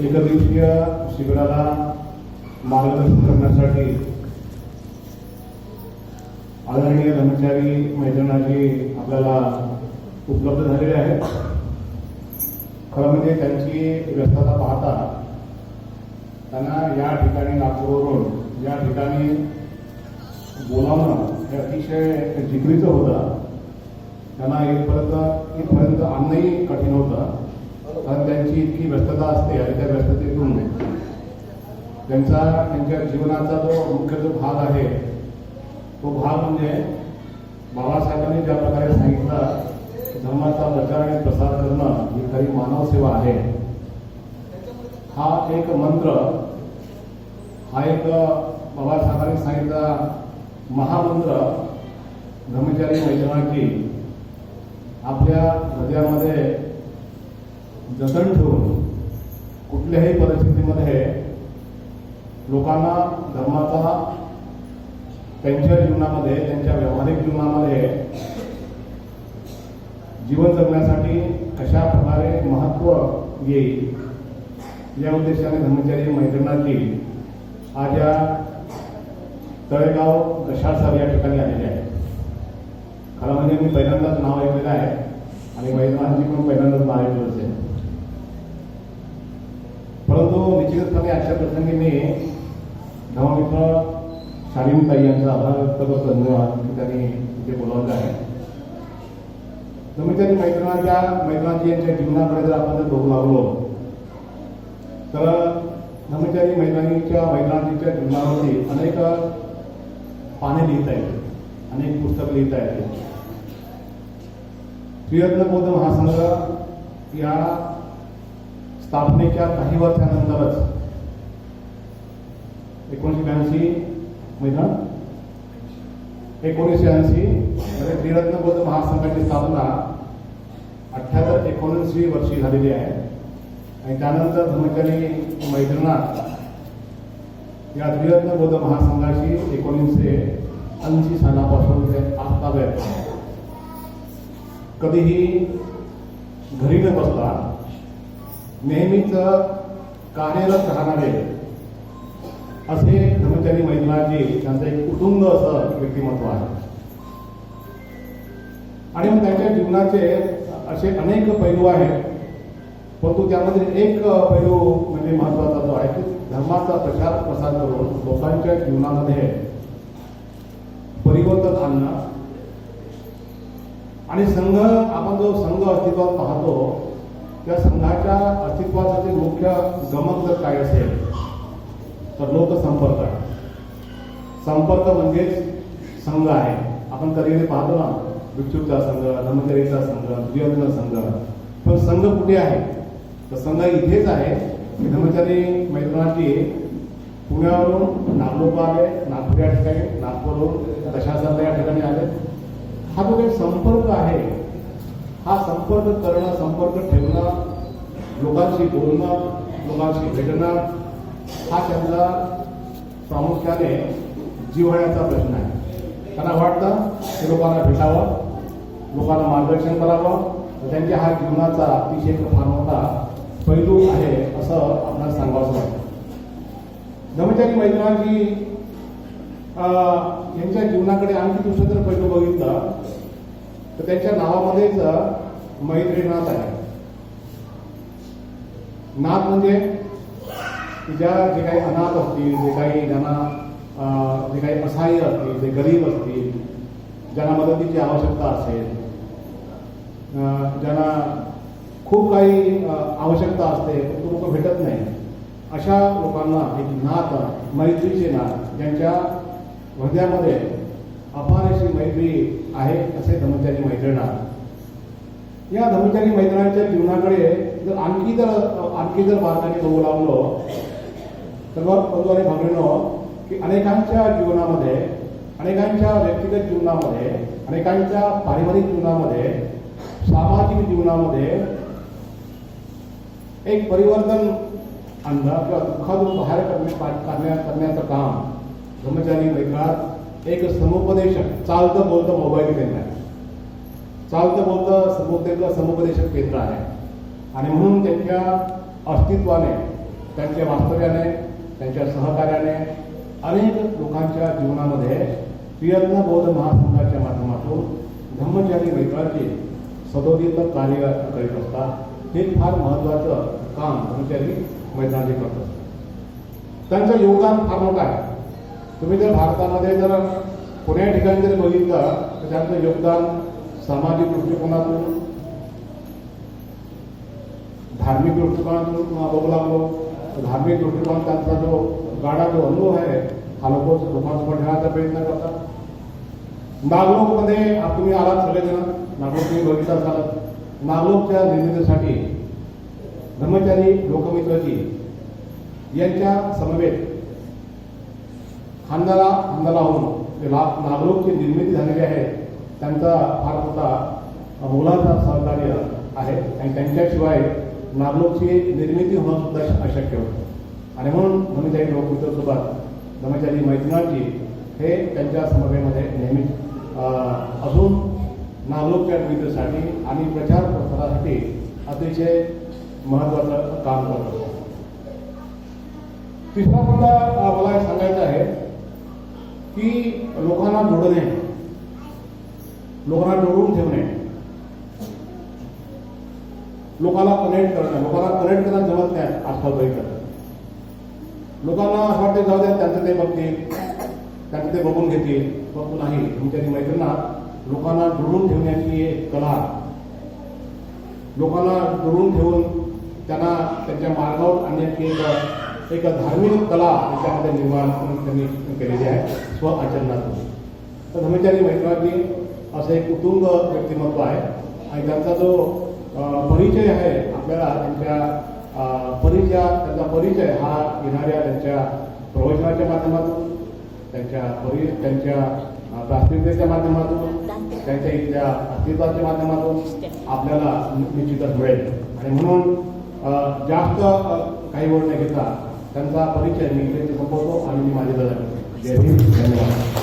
एकदिवसीय शिबिराला मार्गदर्शन करण्यासाठी आदरणीय कर्मचारी मैदानाची आपल्याला उपलब्ध झालेले आहेत. खरं म्हणजे त्यांची व्यस्तता पाहता त्यांना या ठिकाणी नागपूरवरून या ठिकाणी बोलावणं हे अतिशय जिगरीचं होतं. त्यांना इथपर्यंत इथपर्यंत आणणंही कठीण होतं. कारण त्यांची इतकी व्यस्तता असते आणि त्या व्यस्ततेतून त्यांचा त्यांच्या जीवनाचा जो मुख्य जो भाग आहे तो भाग म्हणजे बाबासाहेबांनी ज्या प्रकारे सांगितलं धर्माचा प्रचार आणि प्रसार करणं ही खरी मानव सेवा आहे. हा एक मंत्र हा एक बाबासाहेबांनी सांगितला महामंत्र ब्रह्मचारी मैदानाची आपल्या हृदयामध्ये जतन ठेवून कुठल्याही परिस्थितीमध्ये लोकांना धर्माचा त्यांच्या जीवनामध्ये त्यांच्या व्यावहारिक जीवनामध्ये जीवन जगण्यासाठी कशा प्रकारे महत्त्व येईल या उद्देशाने धर्मचारी मैदानाची आज या तळेगाव दशासार या ठिकाणी आलेले आहे खरं म्हणजे मी पहिल्यांदाच नाव ऐकलेलं आहे आणि मैदानाची पण पहिल्यांदाच नाव ऐकलं असेल. परंतु निश्चितपणे अशा प्रसंगी मी धर्ममित्र शालीनताई यांचा आभार व्यक्त करतो. धन्यवाद. की त्यांनी तिथे बोलावलं आहे. तुम्ही त्यांनी मैत्रिणाच्या मैत्रिणाची यांच्या जीवनाकडे जर आपण जर बघू लागलो तर धर्मचारी मैदानीच्या मैत्रिणीच्या जीवनावरती अनेक पाने लिहिता येते अनेक पुस्तक लिहिता येते प्रियत्न बौद्ध महासंघ या स्थापनेच्या काही वर्षानंतरच एकोणीसशे ब्याऐंशी मैदान एकोणीसशे ऐंशी म्हणजे त्रिरत्न बौद्ध महासंघाची स्थापना अठ्ठ्याहत्तर एकोणऐंशी वर्षी झालेली आहे. आणि त्यानंतर धर्मचारी मैदानात या त्रिरत्न बौद्ध महासंघाशी एकोणीसशे ऐंशी सालापासून ते आजतागत कधीही घरी न बसता नेहमीच कार्यरत राहणारे असे धर्मचारी महिलांची त्यांचं एक कुटुंब असं व्यक्तिमत्व आहे. आणि मग त्यांच्या जीवनाचे असे अनेक पैलू आहेत. परंतु त्यामध्ये एक पैलू म्हणजे महत्त्वाचा जो आहे की धर्माचा प्रचार प्रसार करून लोकांच्या जीवनामध्ये परिवर्तन आणणं. आणि संघ आपण जो संघ अस्तित्वात पाहतो त्या संघाच्या अस्तित्वाचं मुख्य गमक जर काय असेल तर लोकसंपर्क संपर्क म्हणजेच संघ आहे. आपण कधी पाहतो ना भिक्षूचा संघ धर्मचारीचा संघ दुर्योधना संघ. पण संघ कुठे आहे? प्रसंग इथेच आहे. की धर्मचारी मैदानाची पुण्यावरून नागलोक आले नागपूर या ठिकाणी नागपूरवरून दशासरला या ठिकाणी आले. हा जो काही संपर्क आहे हा संपर्क करणं संपर्क ठेवणं लोकांशी बोलणं लोकांशी भेटणं हा त्यांचा प्रामुख्याने जिव्हाळ्याचा प्रश्न आहे. त्यांना वाटतं की लोकांना भेटावं लोकांना मार्गदर्शन करावं त्यांच्या हा जीवनाचा अतिशय एक फार मोठा पैलू आहे असं आपल्याला सांगावं वाटतं. धर्मचारी मैदानाची यांच्या जीवनाकडे आणखी दुसरं जर पैलू बघितलं तर त्यांच्या नावामध्येच मैत्रीनाथ आहे. नाथ म्हणजे ज्या जे काही अनाथ असतील जे काही ज्यांना अं, जे काही असहाय्य असतील जे गरीब असतील ज्यांना मदतीची आवश्यकता असेल अं, ज्यांना खूप काही आवश्यकता असते पण तो लोक भेटत नाही. अशा लोकांना एक नात मैत्रीचे नात ज्यांच्या हृदयामध्ये अपार अशी मैत्री आहे असे धमचारी मैत्रिणात या धमचारी मैत्रांच्या जीवनाकडे जर आणखी जर आणखी जर मार्गाने बघू लागलो तर मग बंधू भावनेनो की अनेकांच्या जीवनामध्ये अनेकांच्या व्यक्तिगत जीवनामध्ये अनेकांच्या पारिवारिक जीवनामध्ये सामाजिक जीवनामध्ये एक परिवर्तन आणणं किंवा दुःखातून बाहेर करण्या काढण्या करण्याचं काम ब्रह्मचारी मैत्रात एक समुपदेशक चालतं बोलतं मोबाईल केंद्र आहे. चालतं बोलतं समुपदेशक समुपदेशक केंद्र आहे. आणि म्हणून त्यांच्या अस्तित्वाने त्यांच्या वास्तव्याने त्यांच्या सहकार्याने अनेक लोकांच्या जीवनामध्ये प्रयत्न बौद्ध महासंघाच्या माध्यमातून धम्मचारी मित्रांची सदोदित कार्य करीत असतात. हे फार महत्वाचं काम धम्मचारी मैत्रांचे करत. करतात त्यांचं योगदान फार मोठं आहे. तुम्ही जर भारतामध्ये जर कोण्या ठिकाणी जर बघितलं तर त्यांचं योगदान सामाजिक दृष्टिकोनातून धार्मिक दृष्टिकोनातून बघू लागलो धार्मिक दृष्टिकोन त्यांचा जो गाडा जो अनुभव आहे हा लोक लोकांसमोर ठेवण्याचा प्रयत्न करतात. नागलोकमध्ये तुम्ही आलात सगळेजण. नागलोक तुम्ही बघितलं असाल. नागलोकच्या निर्मितीसाठी ब्रह्मचारी लोकमित्रजी यांच्या समवेत खांदाला खांदा होऊन नागलोकची निर्मिती झालेली आहे. त्यांचा फार मोठा मुलांचा सहकार्य आहे. आणि त्यांच्याशिवाय नागलोकची निर्मिती होणं सुद्धा अशक्य होतं. आणि म्हणून ब्रह्मचारी लोकमित्रसोबत ब्रह्मचारी मैत्रिणांची हे त्यांच्या समवेमध्ये नेहमी अजून नालोक नागलोकच्या आणि प्रचार प्रसारासाठी अतिशय महत्वाचं काम करत होतो. तिसरा मुद्दा मला सांगायचा आहे की लोकांना जोडणे लोकांना जोडून ठेवणे लोकांना कनेक्ट करणं लोकांना कनेक्ट करणं जमत नाही आजकाल बघितलं लोकांना असं वाटते जाऊ द्या त्यांचं ते बघतील त्यांचं ते बघून घेतील बघू नाही तुमच्या मैत्रिणा लोकांना जोडून ठेवण्याची एक कला. लोकांना जोडून ठेवून त्यांना त्यांच्या मार्गावर आणण्याची एक एक धार्मिक कला त्याच्यामध्ये निर्माण त्यांनी केलेली आहे. स्व आचरणातून तर धमेचारी मैत्रांनी असं एक कुटुंब व्यक्तिमत्व आहे. आणि त्यांचा जो परिचय आहे आपल्याला त्यांच्या अं, परिचय त्यांचा परिचय हा येणाऱ्या त्यांच्या प्रवचनाच्या माध्यमातून त्यांच्या परि त्यांच्या प्राथमिकतेच्या माध्यमातून त्यांच्या इथल्या अस्तित्वाच्या माध्यमातून आपल्याला निश्चितच मिळेल. आणि म्हणून जास्त काही वेळ न घेता त्यांचा परिचय मी इथे संपवतो आणि मी माझे दादा जय धन्यवाद.